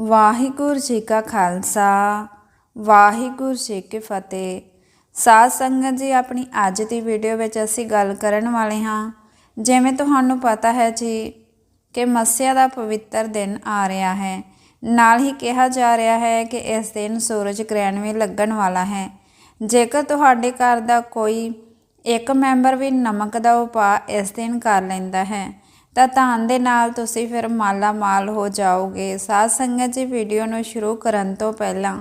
ਵਾਹਿਗੁਰੂ ਜੀ ਕਾ ਖਾਲਸਾ, ਵਾਹਿਗੁਰੂ ਜੀ ਕੀ ਫਤਿਹ। ਸਾਧ ਸੰਗਤ ਜੀ, ਆਪਣੀ ਅੱਜ ਦੀ ਵੀਡੀਓ ਵਿੱਚ ਅਸੀਂ ਗੱਲ ਕਰਨ ਵਾਲੇ ਹਾਂ। ਜਿਵੇਂ ਤੁਹਾਨੂੰ ਪਤਾ ਹੈ ਜੀ ਕਿ ਮੱਸਿਆ ਦਾ ਪਵਿੱਤਰ ਦਿਨ ਆ ਰਿਹਾ ਹੈ। ਨਾਲ ਹੀ ਕਿਹਾ ਜਾ ਰਿਹਾ ਹੈ ਕਿ ਇਸ ਦਿਨ ਸੂਰਜ ਗ੍ਰਹਿਣ ਵੀ ਲੱਗਣ ਵਾਲਾ ਹੈ। ਜੇਕਰ ਤੁਹਾਡੇ ਘਰ ਦਾ ਕੋਈ ਇੱਕ ਮੈਂਬਰ ਵੀ ਨਮਕ ਦਾ ਉਪਾਅ ਇਸ ਦਿਨ ਕਰ ਲੈਂਦਾ ਹੈ ਤਾਂ ਧਨ ਦੇ ਨਾਲ ਤੁਸੀਂ ਫਿਰ ਮਾਲਾ ਮਾਲ ਹੋ ਜਾਓਗੇ। ਸਾਧ ਸੰਗਤ ਜੀ ਵੀਡੀਓ ਨੂੰ ਸ਼ੁਰੂ ਕਰਨ ਤੋਂ ਪਹਿਲਾਂ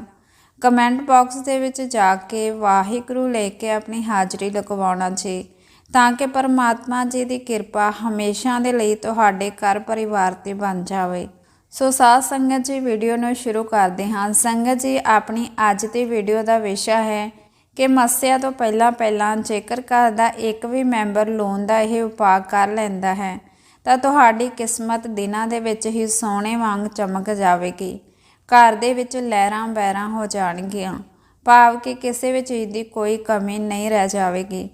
ਕਮੈਂਟ ਬਾਕਸ ਦੇ ਵਿੱਚ ਜਾ ਕੇ ਵਾਹਿਗੁਰੂ ਲੈ ਕੇ ਆਪਣੀ ਹਾਜ਼ਰੀ ਲਗਵਾਉਣਾ ਜੀ, ਤਾਂ ਕਿ ਪਰਮਾਤਮਾ ਜੀ ਦੀ ਕਿਰਪਾ ਹਮੇਸ਼ਾ ਦੇ ਲਈ ਤੁਹਾਡੇ ਘਰ ਪਰਿਵਾਰ ਤੇ ਬਣ ਜਾਵੇ। ਸੋ ਸਾਧ ਸੰਗਤ ਜੀ ਵੀਡੀਓ ਨੂੰ ਸ਼ੁਰੂ ਕਰਦੇ ਹਾਂ। ਸੰਗਤ ਜੀ, ਆਪਣੀ ਅੱਜ ਦੀ ਵੀਡੀਓ ਦਾ ਵਿਸ਼ਾ ਹੈ ਕਿ ਮੱਸਿਆ ਤੋਂ ਪਹਿਲਾਂ ਪਹਿਲਾਂ ਜੇਕਰ ਘਰ ਦਾ ਇੱਕ ਵੀ ਮੈਂਬਰ ਲੋਨ ਦਾ ਇਹ ਉਪਾਅ ਕਰ ਲੈਂਦਾ ਹੈ ਤਾਂ ਤੁਹਾਡੀ ਕਿਸਮਤ ਦਿਨਾਂ ਦੇ ਵਿੱਚ ਹੀ ਸੋਨੇ ਵਾਂਗ ਚਮਕ ਜਾਵੇਗੀ। ਘਰ ਦੇ ਵਿੱਚ ਲਹਿਰਾਂ ਬਹਿਰਾਂ ਹੋ ਜਾਣਗੀਆਂ। ਭਾਵ ਕਿ ਕਿਸੇ ਵੀ ਚੀਜ਼ ਦੀ ਕੋਈ ਕਮੀ ਨਹੀਂ ਰਹਿ ਜਾਵੇਗੀ।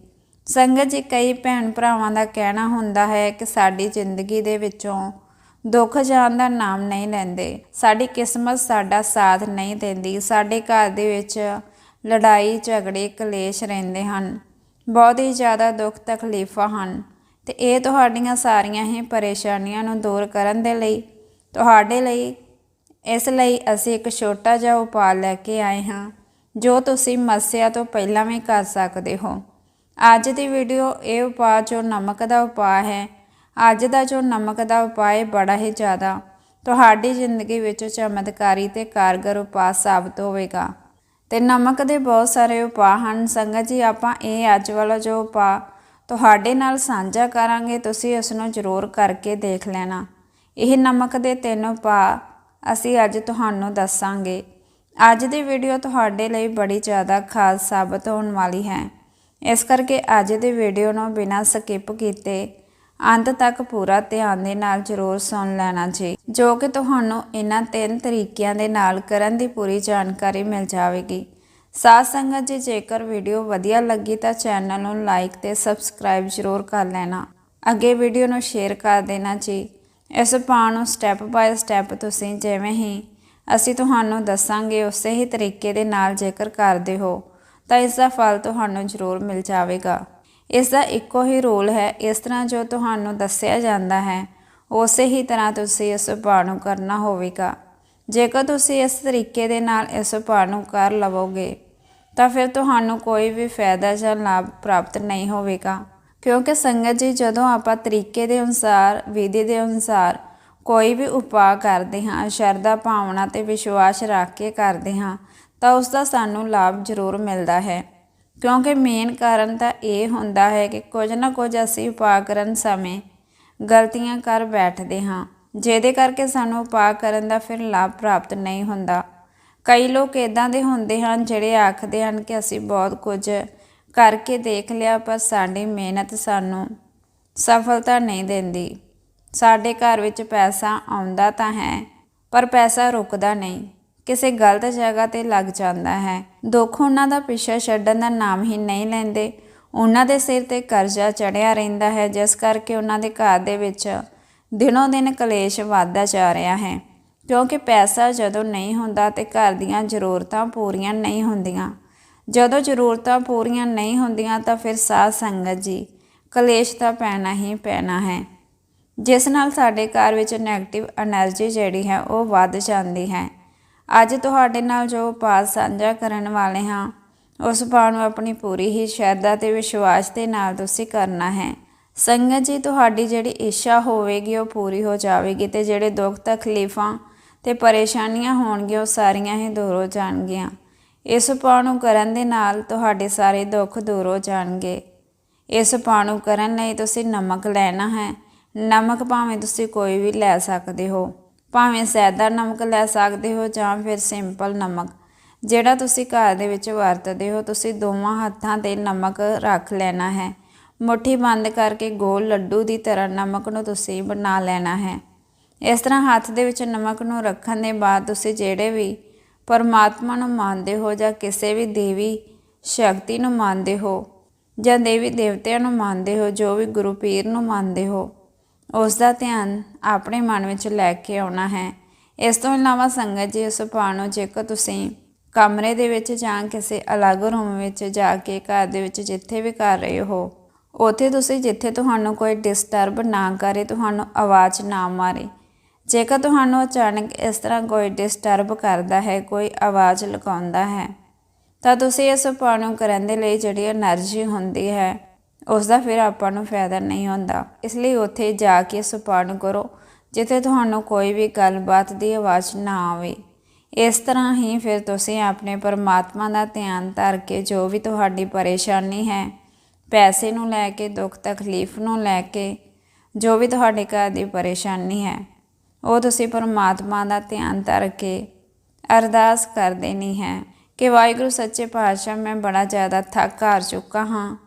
ਸੰਗਤ ਜੀ, ਕਈ ਭੈਣ ਭਰਾਵਾਂ ਦਾ ਕਹਿਣਾ ਹੁੰਦਾ ਹੈ ਕਿ ਸਾਡੀ ਜ਼ਿੰਦਗੀ ਦੇ ਵਿੱਚੋਂ ਦੁੱਖ ਜਾਣ ਦਾ ਨਾਮ ਨਹੀਂ ਲੈਂਦੇ। ਸਾਡੀ ਕਿਸਮਤ ਸਾਡਾ ਸਾਥ ਨਹੀਂ ਦਿੰਦੀ। ਸਾਡੇ ਘਰ ਦੇ ਵਿੱਚ ਲੜਾਈ, ਝਗੜੇ, ਕਲੇਸ਼ ਰਹਿੰਦੇ ਹਨ। ਬਹੁਤ ਹੀ ਜ਼ਿਆਦਾ ਦੁੱਖ ਤਕਲੀਫਾਂ ਹਨ। ਤੇ ਇਹ ਤੁਹਾਡੀਆਂ ਸਾਰੀਆਂ ਹੀ ਪਰੇਸ਼ਾਨੀਆਂ ਨੂੰ ਦੂਰ ਕਰਨ ਦੇ ਲਈ, ਤੁਹਾਡੇ ਲਈ, ਇਸ ਲਈ ਅਸੀਂ ਇੱਕ ਛੋਟਾ ਜਿਹਾ ਉਪਾਅ ਲੈ ਕੇ ਆਏ ਹਾਂ, ਜੋ ਤੁਸੀਂ ਮੱਸਿਆ ਤੋਂ ਪਹਿਲਾਂ ਵੀ ਕਰ ਸਕਦੇ ਹੋ। ਅੱਜ ਦੀ ਵੀਡੀਓ ਇਹ ਉਪਾਅ ਜੋ ਨਮਕ ਦਾ ਉਪਾਅ ਹੈ, ਅੱਜ ਦਾ ਜੋ ਨਮਕ ਦਾ ਉਪਾਅ ਬੜਾ ਹੀ ਜ਼ਿਆਦਾ ਤੁਹਾਡੀ ਜ਼ਿੰਦਗੀ ਵਿੱਚ ਚਮਤਕਾਰੀ ਤੇ ਕਾਰਗਰ ਉਪਾਅ ਸਾਬਤ ਹੋਵੇਗਾ। ਤੇ ਨਮਕ ਦੇ ਬਹੁਤ ਸਾਰੇ ਉਪਾਅ ਹਨ। ਸੰਗਤ ਜੀ, ਆਪਾਂ ਇਹ ਅੱਜ ਵਾਲਾ ਜੋ ਉਪਾਅ ਤੁਹਾਡੇ ਨਾਲ ਸਾਂਝਾ ਕਰਾਂਗੇ, ਤੁਸੀਂ ਇਸ ਨੂੰ ਜ਼ਰੂਰ ਕਰਕੇ ਦੇਖ ਲੈਣਾ। ਇਹ ਨਮਕ ਦੇ ਤਿੰਨ ਉਪਾਅ ਅਸੀਂ ਅੱਜ ਤੁਹਾਨੂੰ ਦੱਸਾਂਗੇ। ਅੱਜ ਦੀ ਵੀਡੀਓ ਤੁਹਾਡੇ ਲਈ ਬੜੀ ਜ਼ਿਆਦਾ ਖਾਸ ਸਾਬਤ ਹੋਣ ਵਾਲੀ ਹੈ। ਇਸ ਕਰਕੇ ਅੱਜ ਦੀ ਵੀਡੀਓ ਨੂੰ ਬਿਨਾਂ ਸਕਿਪ ਕੀਤੇ ਅੰਤ ਤੱਕ ਪੂਰਾ ਧਿਆਨ ਦੇ ਨਾਲ ਜ਼ਰੂਰ ਸੁਣ ਲੈਣਾ ਜੀ, ਜੋ ਕਿ ਤੁਹਾਨੂੰ ਇਹਨਾਂ ਤਿੰਨ ਤਰੀਕਿਆਂ ਦੇ ਨਾਲ ਕਰਨ ਦੀ ਪੂਰੀ ਜਾਣਕਾਰੀ ਮਿਲ ਜਾਵੇਗੀ। ਸਾਧ ਸੰਗਤ ਜੀ, ਜੇਕਰ ਵੀਡੀਓ ਵਧੀਆ ਲੱਗੀ ਤਾਂ ਚੈਨਲ ਨੂੰ ਲਾਈਕ ਤੇ ਸਬਸਕ੍ਰਾਈਬ ਜ਼ਰੂਰ ਕਰ ਲੈਣਾ। ਅੱਗੇ ਵੀਡੀਓ ਨੂੰ ਸ਼ੇਅਰ ਕਰ ਦੇਣਾ ਜੀ। ਇਸ ਪਾਣ ਨੂੰ ਸਟੈਪ ਬਾਏ ਸਟੈਪ ਤੁਸੀਂ ਜਿਵੇਂ ਹੀ ਅਸੀਂ ਤੁਹਾਨੂੰ ਦੱਸਾਂਗੇ, ਉਸੇ ਹੀ ਤਰੀਕੇ ਦੇ ਨਾਲ ਜੇਕਰ ਕਰਦੇ ਹੋ, ਤਾਂ ਇਸ ਦਾ ਫਲ ਤੁਹਾਨੂੰ ਜ਼ਰੂਰ ਮਿਲ ਜਾਵੇਗਾ। ਇਸ ਦਾ ਇੱਕੋ ਹੀ ਰੋਲ ਹੈ, ਇਸ ਤਰ੍ਹਾਂ ਜੋ ਤੁਹਾਨੂੰ ਦੱਸਿਆ ਜਾਂਦਾ ਹੈ, ਉਸੇ ਹੀ ਤਰ੍ਹਾਂ ਤੁਸੀਂ ਇਸ ਉਪਾਅ ਨੂੰ ਕਰਨਾ ਹੋਵੇਗਾ। ਜੇਕਰ ਤੁਸੀਂ ਇਸ ਤਰੀਕੇ ਦੇ ਨਾਲ ਇਸ ਉਪਾਅ ਨੂੰ ਕਰ ਲਵੋਗੇ, ਤਾਂ ਫਿਰ ਤੁਹਾਨੂੰ ਕੋਈ ਵੀ ਫਾਇਦਾ ਜਾਂ ਲਾਭ ਪ੍ਰਾਪਤ ਨਹੀਂ ਹੋਵੇਗਾ। ਕਿਉਂਕਿ ਸੰਗਤ ਜੀ, ਜਦੋਂ ਆਪਾਂ ਤਰੀਕੇ ਦੇ ਅਨੁਸਾਰ, ਵਿਧੀ ਦੇ ਅਨੁਸਾਰ ਕੋਈ ਵੀ ਉਪਾਅ ਕਰਦੇ ਹਾਂ, ਸ਼ਰਧਾ ਭਾਵਨਾ ਤੇ ਵਿਸ਼ਵਾਸ ਰੱਖ ਕੇ ਕਰਦੇ ਹਾਂ, ਤਾਂ ਉਸ ਦਾ ਸਾਨੂੰ ਲਾਭ ਜ਼ਰੂਰ ਮਿਲਦਾ ਹੈ। ਕਿਉਂਕਿ ਮੇਨ ਕਾਰਨ ਤਾਂ ਇਹ ਹੁੰਦਾ ਹੈ ਕਿ ਕੁਝ ਨਾ ਕੁਝ ਅਸੀਂ ਉਪਾਅ ਕਰਨ ਸਮੇਂ ਗਲਤੀਆਂ ਕਰ ਬੈਠਦੇ ਹਾਂ। ਜਿਹਦੇ ਕਰਕੇ ਸਾਨੂੰ ਉਪਾਅ ਕਰਨ ਦਾ ਫਿਰ ਲਾਭ ਪ੍ਰਾਪਤ ਨਹੀਂ ਹੁੰਦਾ। ਕਈ ਲੋਕ ਇਦਾਂ ਦੇ ਹੁੰਦੇ ਹਨ ਜਿਹੜੇ ਆਖਦੇ ਹਨ ਕਿ ਅਸੀਂ ਬਹੁਤ ਕੁਝ ਕਰਕੇ ਦੇਖ ਲਿਆ, ਪਰ ਸਾਡੀ ਮਿਹਨਤ ਸਾਨੂੰ ਸਫਲਤਾ ਨਹੀਂ ਦਿੰਦੀ। ਸਾਡੇ ਘਰ ਵਿੱਚ ਪੈਸਾ ਆਉਂਦਾ ਤਾਂ ਹੈ, ਪਰ ਪੈਸਾ ਰੁਕਦਾ ਨਹੀਂ। ਕਿਸੇ ਗਲਤ ਜਗ੍ਹਾ ਤੇ ਲੱਗ ਜਾਂਦਾ ਹੈ। ਦੁੱਖ ਉਹਨਾਂ ਦਾ ਪਿੱਛਾ ਛੱਡਣ ਦਾ ਨਾਮ ਹੀ ਨਹੀਂ ਲੈਂਦੇ। ਉਹਨਾਂ ਦੇ ਸਿਰ ਤੇ ਕਰਜ਼ਾ ਚੜਿਆ ਰਹਿੰਦਾ ਹੈ, ਜਿਸ ਕਰਕੇ ਉਹਨਾਂ ਦੇ ਘਰ ਦੇ ਵਿੱਚ ਦਿਨੋਂ ਦਿਨ ਕਲੇਸ਼ ਵਧਦਾ ਜਾ ਰਿਹਾ ਹੈ। ਕਿਉਂਕਿ ਪੈਸਾ ਜਦੋਂ ਨਹੀਂ ਹੁੰਦਾ ਤੇ ਘਰ ਦੀਆਂ ਜ਼ਰੂਰਤਾਂ ਪੂਰੀਆਂ ਨਹੀਂ ਹੁੰਦੀਆਂ। ਜਦੋਂ ਜ਼ਰੂਰਤਾਂ ਪੂਰੀਆਂ ਨਹੀਂ ਹੁੰਦੀਆਂ ਤਾਂ ਫਿਰ ਸਾਧ ਸੰਗਤ ਜੀ, ਕਲੇਸ਼ ਤਾਂ ਪੈਣਾ ਹੀ ਪੈਣਾ ਹੈ। ਜਿਸ ਨਾਲ ਸਾਡੇ ਘਰ ਵਿੱਚ ਨੈਗੇਟਿਵ એનર્ਜੀ ਜਿਹੜੀ ਹੈ ਉਹ ਵੱਧ ਜਾਂਦੀ ਹੈ। ਅੱਜ ਤੁਹਾਡੇ ਨਾਲ ਜੋ ਉਪਾਅ ਸਾਂਝਾ ਕਰਨ ਵਾਲੇ ਹਾਂ, ਉਸ ਉਪਾਅ ਨੂੰ ਆਪਣੀ ਪੂਰੀ ਹੀ ਸ਼ਰਧਾ ਤੇ ਵਿਸ਼ਵਾਸ ਦੇ ਨਾਲ ਤੁਸੀਂ ਕਰਨਾ ਹੈ। ਸੰਗਤ ਜੀ, ਤੁਹਾਡੀ ਜਿਹੜੀ ਇੱਛਾ ਹੋਵੇਗੀ, ਉਹ ਪੂਰੀ ਹੋ ਜਾਵੇਗੀ ਤੇ ਜਿਹੜੇ ਦੁੱਖ ਤਕਲੀਫਾਂ ਤੇ ਪਰੇਸ਼ਾਨੀਆਂ ਹੋਣਗੀਆਂ, ਉਹ ਸਾਰੀਆਂ ਹੀ ਦੂਰ ਹੋ ਜਾਣਗੀਆਂ। ਇਸ ਉਪਾਅ ਨੂੰ ਕਰਨ ਦੇ ਨਾਲ ਤੁਹਾਡੇ ਸਾਰੇ ਦੁੱਖ ਦੂਰ ਹੋ ਜਾਣਗੇ। ਇਸ ਉਪਾਅ ਨੂੰ ਕਰਨ ਲਈ ਤੁਸੀਂ ਨਮਕ ਲੈਣਾ ਹੈ। ਨਮਕ ਭਾਵੇਂ ਤੁਸੀਂ ਕੋਈ ਵੀ ਲੈ ਸਕਦੇ ਹੋ। ਭਾਵੇਂ ਸੈਦਾ ਨਮਕ ਲੈ ਸਕਦੇ ਹੋ ਜਾਂ ਫਿਰ ਸਿੰਪਲ ਨਮਕ। ਜਿਹੜਾ ਤੁਸੀਂ ਘਰ ਦੇ ਵਿੱਚ ਵਰਤਦੇ ਹੋ, ਤੁਸੀਂ ਦੋਵਾਂ ਹੱਥਾਂ ਤੇ ਨਮਕ ਰੱਖ ਲੈਣਾ ਹੈ। ਮੁੱਠੀ ਬੰਦ ਕਰਕੇ ਗੋਲ ਲੱਡੂ ਦੀ ਤਰ੍ਹਾਂ ਨਮਕ ਨੂੰ ਤੁਸੀਂ ਬਣਾ ਲੈਣਾ ਹੈ। ਇਸ ਤਰ੍ਹਾਂ ਹੱਥ ਦੇ ਵਿੱਚ ਨਮਕ ਨੂੰ ਰੱਖਣ ਦੇ ਬਾਅਦ ਤੁਸੀਂ ਜਿਹੜੇ ਵੀ ਪਰਮਾਤਮਾ ਨੂੰ ਮੰਨਦੇ ਹੋ ਜਾਂ ਕਿਸੇ ਵੀ ਦੇਵੀ ਸ਼ਕਤੀ ਨੂੰ ਮੰਨਦੇ ਹੋ ਜਾਂ ਦੇਵੀ ਦੇਵਤਿਆਂ ਨੂੰ ਮੰਨਦੇ ਹੋ, ਜੋ ਵੀ ਗੁਰੂ ਪੀਰ ਨੂੰ ਮੰਨਦੇ ਹੋ, ਉਸ ਦਾ ਧਿਆਨ ਆਪਣੇ ਮਨ ਵਿੱਚ ਲੈ ਕੇ ਆਉਣਾ ਹੈ। ਇਸ ਤੋਂ ਇਲਾਵਾ ਸੰਗਤ ਜੀ ਉਸ ਉਪਾਅ ਨੂੰ ਜੇਕਰ ਤੁਸੀਂ ਕਮਰੇ ਦੇ ਵਿੱਚ ਜਾਂ ਕਿਸੇ ਅਲੱਗ ਰੂਮ ਵਿੱਚ ਜਾ ਕੇ ਘਰ ਦੇ ਵਿੱਚ ਜਿੱਥੇ ਵੀ ਕਰ ਰਹੇ ਹੋ ਉੱਥੇ ਤੁਸੀਂ ਜਿੱਥੇ ਤੁਹਾਨੂੰ ਕੋਈ ਡਿਸਟਰਬ ਨਾ ਕਰੇ, ਤੁਹਾਨੂੰ ਆਵਾਜ਼ ਨਾ ਮਾਰੇ। ਜੇਕਰ ਤੁਹਾਨੂੰ ਅਚਾਨਕ ਇਸ ਤਰ੍ਹਾਂ ਕੋਈ ਡਿਸਟਰਬ ਕਰਦਾ ਹੈ, ਕੋਈ ਆਵਾਜ਼ ਲਗਾਉਂਦਾ ਹੈ, ਤਾਂ ਤੁਸੀਂ ਇਸ ਉਪਾਅ ਨੂੰ ਕਰਨ ਦੇ ਲਈ ਜਿਹੜੀ એનર્ਜੀ ਹੁੰਦੀ ਹੈ ਉਸ ਦਾ ਫਿਰ ਆਪਾਂ ਨੂੰ ਫਾਇਦਾ ਨਹੀਂ ਹੁੰਦਾ। ਇਸ ਲਈ ਉੱਥੇ ਜਾ ਕੇ ਇਸ ਉਪਾਅ ਕਰੋ, ਜਿੱਥੇ ਤੁਹਾਨੂੰ ਕੋਈ ਵੀ ਗੱਲਬਾਤ ਦੀ ਆਵਾਜ਼ ਨਾ ਆਵੇ। ਇਸ ਤਰ੍ਹਾਂ ਹੀ ਫਿਰ ਤੁਸੀਂ ਆਪਣੇ ਪਰਮਾਤਮਾ ਦਾ ਧਿਆਨ ਧਰ ਕੇ ਜੋ ਵੀ ਤੁਹਾਡੀ ਪਰੇਸ਼ਾਨੀ ਹੈ ਪੈਸੇ ਨੂੰ ਲੈ ਕੇ, ਦੁੱਖ ਤਕਲੀਫ ਨੂੰ ਲੈ ਕੇ, ਜੋ ਵੀ ਤੁਹਾਡੇ ਘਰ ਦੀ ਪਰੇਸ਼ਾਨੀ ਹੈ, ਉਹ ਤੁਸੀਂ ਪਰਮਾਤਮਾ ਦਾ ਧਿਆਨ ਧਰ ਕੇ ਅਰਦਾਸ ਕਰ ਦੇਣੀ ਹੈ ਕਿ ਵਾਹਿਗੁਰੂ, ਸੱਚੇ ਪਾਤਸ਼ਾਹ, ਮੈਂ ਬੜਾ ਜ਼ਿਆਦਾ ਥੱਕ ਹਾਰ ਚੁੱਕਾ ਹਾਂ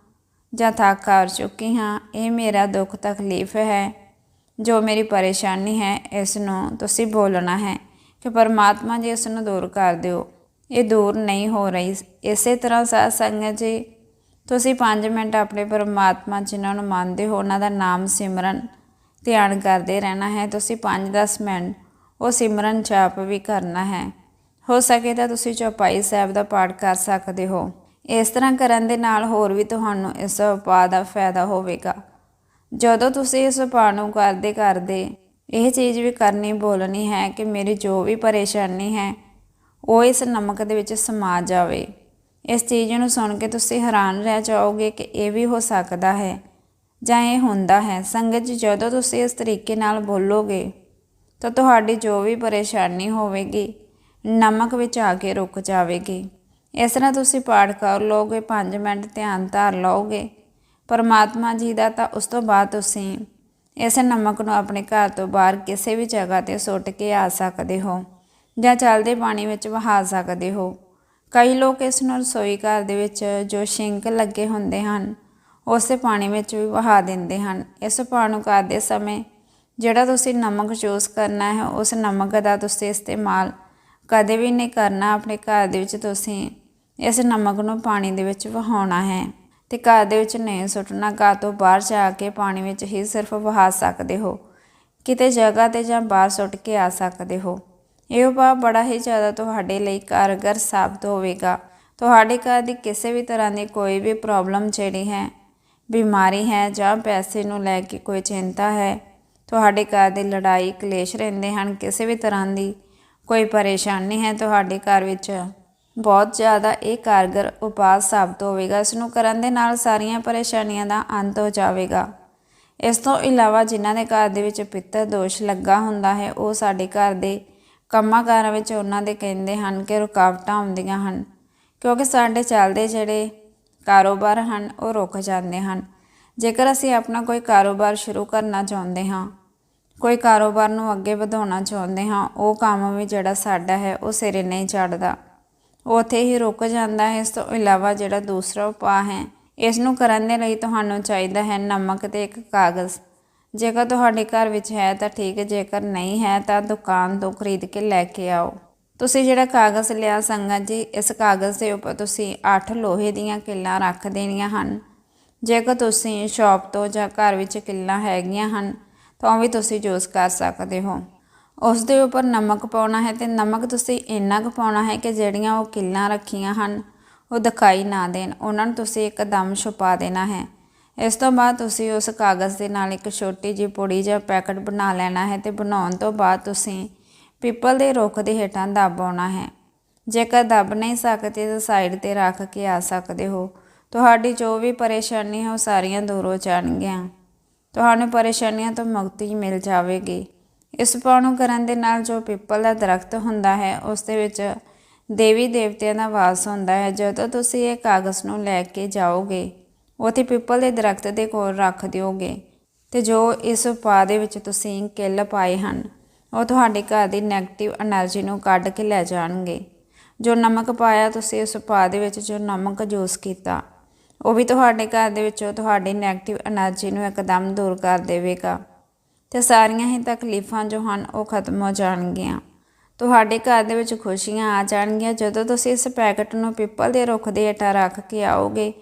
ਜਾਂ ਥੱਕ ਹਾਰ ਚੁੱਕੀ ਹਾਂ। ਇਹ ਮੇਰਾ ਦੁੱਖ ਤਕਲੀਫ ਹੈ। ਜੋ ਮੇਰੀ ਪਰੇਸ਼ਾਨੀ ਹੈ, ਇਸ ਨੂੰ ਤੁਸੀਂ ਬੋਲਣਾ ਹੈ ਕਿ ਪਰਮਾਤਮਾ ਜੀ, ਇਸ ਨੂੰ ਦੂਰ ਕਰ ਦਿਓ। ਇਹ ਦੂਰ ਨਹੀਂ ਹੋ ਰਹੀ। ਇਸੇ ਤਰ੍ਹਾਂ ਸਾਧ ਸੰਗਤ ਜੀ ਤੁਸੀਂ 5 ਮਿੰਟ ਆਪਣੇ ਪਰਮਾਤਮਾ ਜਿਨ੍ਹਾਂ ਨੂੰ ਮੰਨਦੇ ਹੋ, ਉਹਨਾਂ ਦਾ ਨਾਮ ਸਿਮਰਨ ਧਿਆਨ ਕਰਦੇ ਰਹਿਣਾ ਹੈ। ਤੁਸੀਂ 5-10 ਮਿੰਟ ਉਹ ਸਿਮਰਨ ਜਾਪ ਵੀ ਕਰਨਾ ਹੈ। ਹੋ ਸਕੇ ਤਾਂ ਤੁਸੀਂ ਚੌਪਾਈ ਸਾਹਿਬ ਦਾ ਪਾਠ ਕਰ ਸਕਦੇ ਹੋ। ਇਸ ਤਰ੍ਹਾਂ ਕਰਨ ਦੇ ਨਾਲ ਹੋਰ ਵੀ ਤੁਹਾਨੂੰ ਇਸ ਉਪਾਅ ਦਾ ਫਾਇਦਾ ਹੋਵੇਗਾ। ਜਦੋਂ ਤੁਸੀਂ ਇਸ ਉਪਾਅ ਨੂੰ ਕਰਦੇ ਕਰਦੇ ਇਹ ਚੀਜ਼ ਵੀ ਕਰਨੀ ਬੋਲਣੀ ਹੈ ਕਿ ਮੇਰੀ ਜੋ ਵੀ ਪਰੇਸ਼ਾਨੀ ਹੈ, ਉਹ ਇਸ ਨਮਕ ਦੇ ਵਿੱਚ ਸਮਾ ਜਾਵੇ। ਇਸ ਚੀਜ਼ ਨੂੰ ਸੁਣ ਕੇ ਤੁਸੀਂ ਹੈਰਾਨ ਰਹਿ ਜਾਓਗੇ ਕਿ ਇਹ ਵੀ ਹੋ ਸਕਦਾ ਹੈ ਜਾਂ ਇਹ ਹੁੰਦਾ ਹੈ। ਸੰਗਤ ਜੀ, ਜਦੋਂ ਤੁਸੀਂ ਇਸ ਤਰੀਕੇ ਨਾਲ ਬੋਲੋਗੇ ਤਾਂ ਤੁਹਾਡੀ ਜੋ ਵੀ ਪਰੇਸ਼ਾਨੀ ਹੋਵੇਗੀ, ਨਮਕ ਵਿੱਚ ਆ ਕੇ ਰੁਕ ਜਾਵੇਗੀ। ਇਸ ਤਰ੍ਹਾਂ ਤੁਸੀਂ ਪਾਠ ਕਰ ਲਓਗੇ 5 ਮਿੰਟ ਧਿਆਨ ਧਾਰ ਲਓਗੇ। ਪਰਮਾਤਮਾ ਜੀ ਦਾ ਤਾਂ ਉਸ ਤੋਂ ਬਾਅਦ ਤੁਸੀਂ ਇਸ ਨਮਕ ਨੂੰ ਆਪਣੇ ਘਰ ਤੋਂ ਬਾਹਰ ਕਿਸੇ ਵੀ ਜਗ੍ਹਾ ਤੇ ਸੁੱਟ ਕੇ ਆ ਸਕਦੇ ਹੋ ਜਾਂ ਚੱਲਦੇ ਪਾਣੀ ਵਿੱਚ ਵਹਾ ਸਕਦੇ ਹੋ। ਕਈ ਲੋਕ ਇਸ ਨੂੰ ਰਸੋਈ ਘਰ ਦੇ ਵਿੱਚ ਜੋ ਸ਼ਿੰਕ ਲੱਗੇ ਹੁੰਦੇ ਹਨ, ਉਸੇ ਪਾਣੀ ਵਿੱਚ ਵੀ ਵਹਾ ਦਿੰਦੇ ਹਨ। ਇਸ ਪਾਣੀ ਨੂੰ ਕਰਦੇ ਸਮੇਂ ਜਿਹੜਾ ਤੁਸੀਂ ਨਮਕ ਚੂਸ ਕਰਨਾ ਹੈ, ਉਸ ਨਮਕ ਦਾ ਤੁਸੀਂ ਇਸਤੇਮਾਲ ਕਦੇ ਵੀ ਨਹੀਂ ਕਰਨਾ। ਆਪਣੇ ਘਰ ਦੇ ਵਿੱਚ ਤੁਸੀਂ ਇਸ ਨਮਕ ਨੂੰ ਪਾਣੀ ਦੇ ਵਿੱਚ ਵਹਾਉਣਾ ਹੈ ਤੇ ਘਰ ਦੇ ਵਿੱਚ ਨਹੀਂ ਸੁੱਟਣਾ। ਘਰ ਤੋਂ ਬਾਹਰ ਜਾ ਕੇ ਪਾਣੀ ਵਿੱਚ ਹੀ ਸਿਰਫ ਵਹਾ ਸਕਦੇ ਹੋ। ਕਿਤੇ ਜਗ੍ਹਾ ਤੇ ਜਾਂ ਬਾਹਰ ਸੁੱਟ ਕੇ ਆ ਸਕਦੇ ਹੋ। ਇਹ ਉਪਾਅ ਬੜਾ ਹੀ ਜ਼ਿਆਦਾ ਤੁਹਾਡੇ ਲਈ ਕਾਰਗਰ ਸਾਬਤ ਹੋਵੇਗਾ। ਤੁਹਾਡੇ ਘਰ ਦੀ ਕਿਸੇ ਵੀ ਤਰ੍ਹਾਂ ਦੀ ਕੋਈ ਵੀ ਪ੍ਰੋਬਲਮ ਜਿਹੜੀ ਹੈ, ਬਿਮਾਰੀ ਹੈ ਜਾਂ ਪੈਸੇ ਨੂੰ ਲੈ ਕੇ ਕੋਈ ਚਿੰਤਾ ਹੈ, ਤੁਹਾਡੇ ਘਰ ਦੀ ਲੜਾਈ, ਕਲੇਸ਼ ਰਹਿੰਦੇ ਹਨ, ਕਿਸੇ ਵੀ ਤਰ੍ਹਾਂ ਦੀ ਕੋਈ ਪਰੇਸ਼ਾਨੀ ਹੈ, ਤੁਹਾਡੇ ਘਰ ਵਿੱਚ ਬਹੁਤ ਜ਼ਿਆਦਾ ਇਹ ਕਾਰਗਰ ਉਪਾਅ ਸਾਬਤ ਹੋਵੇਗਾ। ਇਸ ਨੂੰ ਕਰਨ ਦੇ ਨਾਲ ਸਾਰੀਆਂ ਪਰੇਸ਼ਾਨੀਆਂ ਦਾ ਅੰਤ ਹੋ ਜਾਵੇਗਾ। ਇਸ ਤੋਂ ਇਲਾਵਾ ਜਿਨ੍ਹਾਂ ਦੇ ਘਰ ਦੇ ਵਿੱਚ ਪਿੱਤਰ ਦੋਸ਼ ਲੱਗਾ ਹੁੰਦਾ ਹੈ, ਉਹ ਸਾਡੇ ਘਰ ਦੇ ਕੰਮਾਂ ਕਾਰਾਂ ਵਿੱਚ ਉਹਨਾਂ ਦੇ ਕਹਿੰਦੇ ਹਨ ਕਿ ਰੁਕਾਵਟਾਂ ਆਉਂਦੀਆਂ ਹਨ, ਕਿਉਂਕਿ ਸਾਡੇ ਚੱਲਦੇ ਜਿਹੜੇ ਕਾਰੋਬਾਰ ਹਨ, ਉਹ ਰੁਕ ਜਾਂਦੇ ਹਨ। ਜੇਕਰ ਅਸੀਂ ਆਪਣਾ ਕੋਈ ਕਾਰੋਬਾਰ ਸ਼ੁਰੂ ਕਰਨਾ ਚਾਹੁੰਦੇ ਹਾਂ, ਕੋਈ ਕਾਰੋਬਾਰ ਨੂੰ ਅੱਗੇ ਵਧਾਉਣਾ ਚਾਹੁੰਦੇ ਹਾਂ, ਉਹ ਕੰਮ ਵੀ ਜਿਹੜਾ ਸਾਡਾ ਹੈ, ਉਹ ਸਿਰੇ ਨਹੀਂ ਚੜਦਾ ਉੱਥੇ ਹੀ ਰੁਕ ਜਾਂਦਾ ਹੈ, ਇਸ ਤੋਂ ਇਲਾਵਾ ਜਿਹੜਾ ਦੂਸਰਾ ਉਪਾਅ ਹੈ, ਇਸ ਨੂੰ ਕਰਨ ਦੇ ਲਈ ਤੁਹਾਨੂੰ ਚਾਹੀਦਾ ਹੈ ਨਮਕ ਤੇ ਇੱਕ ਕਾਗਜ਼। ਜੇਕਰ ਤੁਹਾਡੇ ਘਰ ਵਿੱਚ ਹੈ ਤਾਂ ਠੀਕ ਹੈ, ਜੇਕਰ ਨਹੀਂ ਹੈ ਤਾਂ ਦੁਕਾਨ ਤੋਂ ਖਰੀਦ ਕੇ ਲੈ ਕੇ ਆਓ। ਤੁਸੀਂ ਜਿਹੜਾ ਕਾਗਜ਼ ਲਿਆ ਸੰਗਤ ਜੀ, ਇਸ ਕਾਗਜ਼ ਦੇ ਉੱਪਰ ਤੁਸੀਂ 8 ਲੋਹੇ ਦੀਆਂ ਕਿੱਲਾਂ ਰੱਖ ਦੇਣੀਆਂ ਹਨ। ਜੇਕਰ ਤੁਸੀਂ ਸ਼ਾਪ ਤੋਂ ਜਾਂ ਘਰ ਵਿੱਚ ਕਿੱਲਾਂ ਹੈਗੀਆਂ ਹਨ, ਤਾਂ ਵੀ ਤੁਸੀਂ ਯੂਜ਼ ਕਰ ਸਕਦੇ ਹੋ। ਉਸ ਦੇ ਉੱਪਰ ਨਮਕ ਪਾਉਣਾ ਹੈ ਤੇ ਨਮਕ ਤੁਸੀਂ ਇੰਨਾ ਕੁ ਪਾਉਣਾ ਹੈ ਕਿ ਜਿਹੜੀਆਂ ਉਹ ਕਿੱਲਾਂ ਰੱਖੀਆਂ ਹਨ, ਉਹ ਦਿਖਾਈ ਨਾ ਦੇਣ। ਉਹਨਾਂ ਨੂੰ ਤੁਸੀਂ ਇੱਕਦਮ ਛੁਪਾ ਦੇਣਾ ਹੈ। ਇਸ ਤੋਂ ਬਾਅਦ ਤੁਸੀਂ ਉਸ ਕਾਗਜ਼ ਦੇ ਨਾਲ ਇੱਕ ਛੋਟੀ ਜਿਹੀ ਪੁੜੀ ਜਾਂ ਪੈਕਟ ਬਣਾ ਲੈਣਾ ਹੈ ਤੇ ਬਣਾਉਣ ਤੋਂ ਬਾਅਦ ਤੁਸੀਂ ਪਿੱਪਲ ਦੇ ਰੁੱਖ ਦੇ ਹੇਠਾਂ ਦੱਬ ਆਉਣਾ ਹੈ। ਜੇਕਰ ਦੱਬ ਨਹੀਂ ਸਕਦੇ ਤਾਂ ਸਾਈਡ ਤੇ ਰੱਖ ਕੇ ਆ ਸਕਦੇ ਹੋ। ਤੁਹਾਡੀ ਜੋ ਵੀ ਪਰੇਸ਼ਾਨੀ ਹੈ ਉਹ ਸਾਰੀਆਂ ਦੂਰ ਹੋ ਜਾਣਗੀਆਂ। ਤੁਹਾਨੂੰ ਪਰੇਸ਼ਾਨੀਆਂ ਤੋਂ ਮੁਕਤੀ ਮਿਲ ਜਾਵੇਗੀ। ਇਸ ਉਪਾਅ ਕਰਨ ਦੇ ਨਾਲ ਜੋ ਪਿੱਪਲ ਦਾ ਦਰਖਤ ਹੁੰਦਾ ਹੈ, ਉਸ ਦੇ ਵਿੱਚ ਦੇਵੀ ਦੇਵਤਿਆਂ ਦਾ ਵਾਸ ਹੁੰਦਾ ਹੈ। ਜਦੋਂ ਤੁਸੀਂ ਇਹ ਕਾਗਜ਼ ਨੂੰ ਲੈ ਕੇ ਜਾਓਗੇ ਉੱਥੇ ਪਿੱਪਲ ਦੇ ਦਰਖਤ ਦੇ ਕੋਲ ਰੱਖ ਦਿਓਗੇ ਤੇ ਜੋ ਇਸ ਉਪਾਅ ਦੇ ਵਿੱਚ ਤੁਸੀਂ ਕਿੱਲ ਪਾਏ ਹਨ, ਉਹ ਤੁਹਾਡੇ ਘਰ ਦੀ ਨੈਗੇਟਿਵ એનર્ਜੀ ਨੂੰ ਕੱਢ ਕੇ ਲੈ ਜਾਣਗੇ। ਜੋ ਨਮਕ ਪਾਇਆ, ਤੁਸੀਂ ਉਸ ਉਪਾਅ ਦੇ ਵਿੱਚ ਜੋ ਨਮਕ ਜੂਸ ਕੀਤਾ, ਉਹ ਵੀ ਤੁਹਾਡੇ ਘਰ ਦੇ ਵਿੱਚੋਂ ਤੁਹਾਡੀ 네ਗੇਟਿਵ એનર્ਜੀ ਨੂੰ ਇੱਕਦਮ ਦੂਰ ਕਰ ਦੇਵੇਗਾ। ਤੇ ਸਾਰੀਆਂ ਹੀ ਤਕਲੀਫਾਂ ਜੋ ਹਨ, ਉਹ ਖਤਮ ਹੋ ਜਾਣਗੀਆਂ। ਤੁਹਾਡੇ ਘਰ ਦੇ ਵਿੱਚ ਖੁਸ਼ੀਆਂ ਆ ਜਾਣਗੀਆਂ ਜਦੋਂ ਤੁਸੀਂ ਇਸ ਪੈਕਟ ਨੂੰ ਪਿੱਪਲ ਦੇ ਰੁੱਖ ਦੇ ਹੇਠਾਂ ਰੱਖ ਕੇ ਆਓਗੇ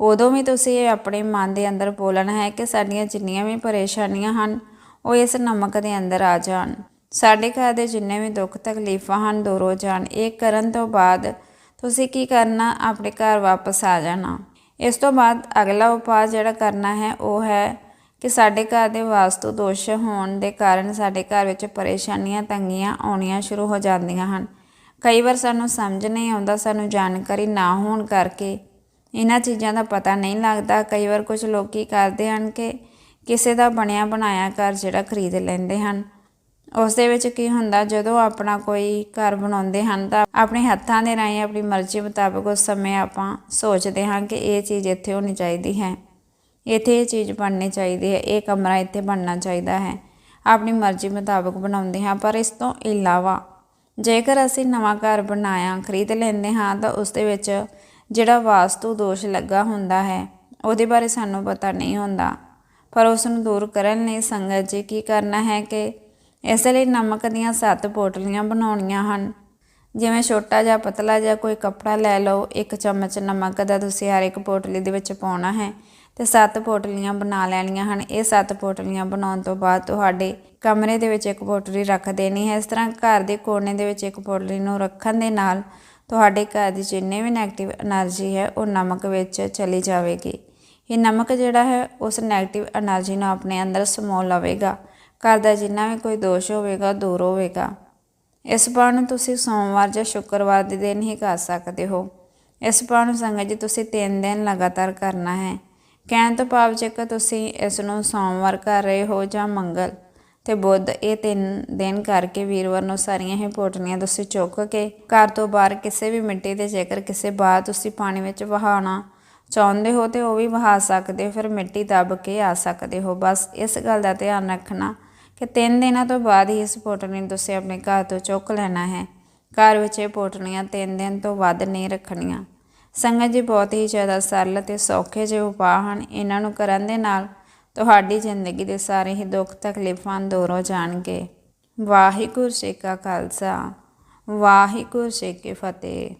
ਉਦੋਂ ਵੀ ਤੁਸੀਂ ਇਹ ਆਪਣੇ ਮਨ ਦੇ ਅੰਦਰ ਬੋਲਣਾ ਹੈ ਕਿ ਸਾਡੀਆਂ ਜਿੰਨੀਆਂ ਵੀ ਪਰੇਸ਼ਾਨੀਆਂ ਹਨ, ਉਹ ਇਸ ਨਮਕ ਦੇ ਅੰਦਰ ਆ ਜਾਣ। ਸਾਡੇ ਘਰ ਦੇ ਜਿੰਨੇ ਵੀ ਦੁੱਖ ਤਕਲੀਫਾਂ ਹਨ, ਦੂਰ ਹੋ ਜਾਣ। ਇਹ ਕਰਨ ਤੋਂ ਬਾਅਦ ਤੁਸੀਂ ਕੀ ਕਰਨਾ? ਆਪਣੇ ਘਰ ਵਾਪਸ ਆ ਜਾਣਾ। ਇਸ ਤੋਂ ਬਾਅਦ ਅਗਲਾ ਉਪਾਅ ਜਿਹੜਾ ਕਰਨਾ ਹੈ, ਉਹ ਹੈ ਕਿ ਸਾਡੇ ਘਰ ਦੇ ਵਾਸਤੂ ਦੋਸ਼ ਹੋਣ ਦੇ ਕਾਰਨ ਸਾਡੇ ਘਰ ਵਿੱਚ ਪਰੇਸ਼ਾਨੀਆਂ ਤੰਗੀਆਂ ਆਉਣੀਆਂ ਸ਼ੁਰੂ ਹੋ ਜਾਂਦੀਆਂ ਹਨ। ਕਈ ਵਾਰ ਸਾਨੂੰ ਸਮਝ ਨਹੀਂ ਆਉਂਦਾ, ਸਾਨੂੰ ਜਾਣਕਾਰੀ ਨਾ ਹੋਣ ਕਰਕੇ ਇਹਨਾਂ ਚੀਜ਼ਾਂ ਦਾ ਪਤਾ ਨਹੀਂ ਲੱਗਦਾ। ਕਈ ਵਾਰ ਕੁਝ ਲੋਕ ਕੀ ਕਰਦੇ ਹਨ ਕਿ ਕਿਸੇ ਦਾ ਬਣਿਆ ਬਣਾਇਆ ਘਰ ਜਿਹੜਾ ਖਰੀਦ ਲੈਂਦੇ ਹਨ। ਉਸ ਦੇ ਵਿੱਚ ਕੀ ਹੁੰਦਾ, ਜਦੋਂ ਆਪਣਾ ਕੋਈ ਘਰ ਬਣਾਉਂਦੇ ਹਨ ਤਾਂ ਆਪਣੇ ਹੱਥਾਂ ਦੇ ਰਾਹੀਂ ਆਪਣੀ ਮਰਜ਼ੀ ਮੁਤਾਬਕ ਉਸ ਸਮੇਂ ਆਪਾਂ ਸੋਚਦੇ ਹਾਂ ਕਿ ਇਹ ਚੀਜ਼ ਇੱਥੇ ਹੋਣੀ ਚਾਹੀਦੀ ਹੈ। ਇੱਥੇ ਇਹ ਚੀਜ਼ ਬਣਨੀ ਚਾਹੀਦੀ ਹੈ, ਇਹ ਕਮਰਾ ਇੱਥੇ ਬਣਨਾ ਚਾਹੀਦਾ ਹੈ। ਆਪਣੀ ਮਰਜ਼ੀ ਮੁਤਾਬਕ ਬਣਾਉਂਦੇ ਹਾਂ, ਪਰ ਇਸ ਤੋਂ ਇਲਾਵਾ ਜੇਕਰ ਅਸੀਂ ਨਵਾਂ ਘਰ ਬਣਾਇਆ, ਖਰੀਦ ਲੈਂਦੇ ਹਾਂ ਤਾਂ ਉਸ ਦੇ ਵਿੱਚ ਜਿਹੜਾ ਵਾਸਤੂ ਦੋਸ਼ ਲੱਗਾ ਹੁੰਦਾ ਹੈ, ਉਹਦੇ ਬਾਰੇ ਸਾਨੂੰ ਪਤਾ ਨਹੀਂ ਹੁੰਦਾ। ਪਰ ਉਸ ਨੂੰ ਦੂਰ ਕਰਨ ਲਈ ਸੰਗਤ ਜੀ ਕੀ ਕਰਨਾ ਹੈ ਕਿ ਇਸ ਲਈ ਨਮਕ ਦੀਆਂ ਸੱਤ ਪੋਟਲੀਆਂ ਬਣਾਉਣੀਆਂ ਹਨ। ਜਿਵੇਂ ਛੋਟਾ ਜਿਹਾ ਪਤਲਾ ਜਿਹਾ ਕੋਈ ਕੱਪੜਾ ਲੈ ਲਓ, ਇੱਕ ਚਮਚ ਨਮਕ ਦਾ ਤੁਸੀਂ ਹਰ ਇੱਕ ਪੋਟਲੀ ਦੇ ਵਿੱਚ ਪਾਉਣਾ ਹੈ ਤੇ ਸੱਤ ਪੋਟਲੀਆਂ ਬਣਾ ਲੈਣੀਆਂ ਹਨ। ਇਹ ਸੱਤ ਪੋਟਲੀਆਂ ਬਣਾਉਣ ਤੋਂ ਬਾਅਦ ਤੁਹਾਡੇ ਕਮਰੇ ਦੇ ਵਿੱਚ ਇੱਕ ਪੋਟਲੀ ਰੱਖ ਦੇਣੀ ਹੈ। ਇਸ ਤਰ੍ਹਾਂ ਘਰ ਦੇ ਕੋਨੇ ਦੇ ਵਿੱਚ ਇੱਕ ਪੋਟਲੀ ਨੂੰ ਰੱਖਣ ਦੇ ਨਾਲ ਤੁਹਾਡੇ ਘਰ ਦੀ ਜਿੰਨੇ ਵੀ ਨੈਗੇਟਿਵ એનર્ਜੀ ਹੈ, ਉਹ ਨਮਕ ਵਿੱਚ ਚਲੀ ਜਾਵੇਗੀ। ਇਹ ਨਮਕ ਜਿਹੜਾ ਹੈ, ਉਸ ਨੈਗੇਟਿਵ એનર્ਜੀ ਨੂੰ ਆਪਣੇ ਅੰਦਰ ਸਮੋ ਲਵੇਗਾ। ਘਰ ਦਾ ਜਿੰਨਾ ਵੀ ਕੋਈ ਦੋਸ਼ ਹੋਵੇਗਾ ਦੂਰ ਹੋਵੇਗਾ। ਇਸ ਪਾਣ ਨੂੰ ਤੁਸੀਂ ਸੋਮਵਾਰ ਜਾਂ ਸ਼ੁੱਕਰਵਾਰ ਦੇ ਦਿਨ ਹੀ ਕਰ ਸਕਦੇ ਹੋ। ਇਸ ਪਾਣ ਨੂੰ ਸੰਗਤ ਜੀ, ਤੁਸੀਂ ਤਿੰਨ ਦਿਨ ਲਗਾਤਾਰ ਕਰਨਾ ਹੈ। ਕਹਿਣ ਤੋਂ ਭਾਵ ਜੇਕਰ ਤੁਸੀਂ ਇਸ ਨੂੰ ਸੋਮਵਾਰ ਕਰ ਰਹੇ ਹੋ ਜਾਂ ਮੰਗਲ ਤੇ ਬੁੱਧ ਇਹ ਤਿੰਨ ਦਿਨ ਕਰਕੇ ਵੀਰਵਾਰ ਨੂੰ ਸਾਰੀਆਂ ਹੀ ਪੋਟਲੀਆਂ ਤੁਸੀਂ ਚੁੱਕ ਕੇ ਘਰ ਤੋਂ ਬਾਹਰ ਕਿਸੇ ਵੀ ਮਿੱਟੀ ਦੇ ਜੇਕਰ ਕਿਸੇ ਬਾਹਰ ਤੁਸੀਂ ਪਾਣੀ ਵਿੱਚ ਵਹਾਉਣਾ ਚਾਹੁੰਦੇ ਹੋ ਤੇ ਉਹ ਵੀ ਵਹਾ ਸਕਦੇ ਹੋ, ਫਿਰ ਮਿੱਟੀ ਦੱਬ ਕੇ ਆ ਸਕਦੇ ਹੋ। ਬਸ ਇਸ ਗੱਲ ਦਾ ਧਿਆਨ ਰੱਖਣਾ ਕਿ ਤਿੰਨ ਦਿਨਾਂ ਤੋਂ ਬਾਅਦ ਹੀ ਇਸ ਪੋਟਲੀ ਨੂੰ ਤੁਸੀਂ ਆਪਣੇ ਘਰ ਤੋਂ ਚੁੱਕ ਲੈਣਾ ਹੈ। ਘਰ ਵਿੱਚ ਇਹ ਪੋਟਲੀਆਂ ਤਿੰਨ ਦਿਨ ਤੋਂ ਵੱਧ ਨਹੀਂ ਰੱਖਣੀਆਂ। ਸੰਗਤ ਜੀ ਬਹੁਤ ਹੀ ਜ਼ਿਆਦਾ ਸਰਲ ਤੇ ਸੌਖੇ ਜਿਹੇ ਉਪਾਅ ਹਨ। ਇਹਨਾਂ ਨੂੰ ਕਰਨ ਦੇ ਨਾਲ ਤੁਹਾਡੀ ਜ਼ਿੰਦਗੀ ਦੇ ਸਾਰੇ ਹੀ ਦੁੱਖ ਤਕਲੀਫਾਂ ਦੂਰ ਹੋ ਜਾਣਗੇ। ਵਾਹਿਗੁਰੂ ਜੀ ਕਾ ਖਾਲਸਾ। ਵਾਹਿਗੁਰੂ ਜੀ ਕੀ ਫਤਿਹ।